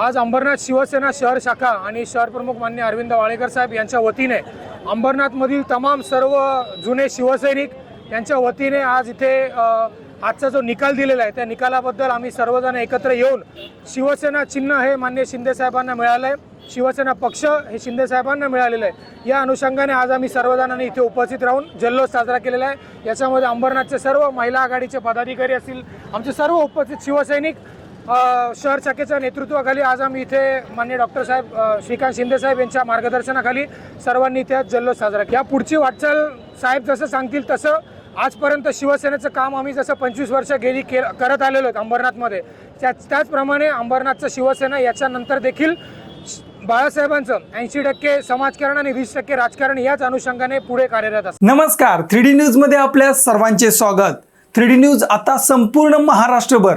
आज अंबरनाथ शिवसेना शहर शाखा आणि शहर प्रमुख मान्य अरविंद वाळेकर साहेब यांच्या वतीने अंबरनाथमधील तमाम सर्व जुने शिवसैनिक यांच्या वतीने आज इथे आजचा जो निकाल दिलेला आहे त्या निकालाबद्दल आम्ही सर्वजण एकत्र येऊन शिवसेना चिन्ह हे मान्य शिंदे साहेबांना मिळालं आहे. शिवसेना पक्ष हे शिंदे साहेबांना मिळालेलं आहे. या अनुषंगाने आज आम्ही सर्वजणांनी इथे उपस्थित राहून जल्लोष साजरा केलेला आहे. याच्यामध्ये अंबरनाथचे सर्व महिला आघाडीचे पदाधिकारी असतील आमचे सर्व उपस्थित शिवसैनिक शहर शाखेच्या नेतृत्वाखाली आज आम्ही इथे मान्य डॉक्टर साहेब श्रीकांत शिंदे साहेब यांच्या मार्गदर्शनाखाली सर्वांनी इथे जल्लोष साजरा या पुढची वाटचाल साहेब जसं सांगतील तसं आजपर्यंत शिवसेनेचं काम आम्ही जसं पंचवीस वर्ष गेली के करत आलेलो आहेत अंबरनाथमध्ये. त्याच त्याचप्रमाणे अंबरनाथचं शिवसेना याच्यानंतर देखील बाळासाहेबांचं ऐंशी टक्के समाजकारण आणि वीस टक्के राजकारण याच अनुषंगाने पुढे कार्यरत असत नमस्कार. थ्री डी न्यूजमध्ये आपल्या सर्वांचे स्वागत. थ्री डी न्यूज आता संपूर्ण महाराष्ट्रभर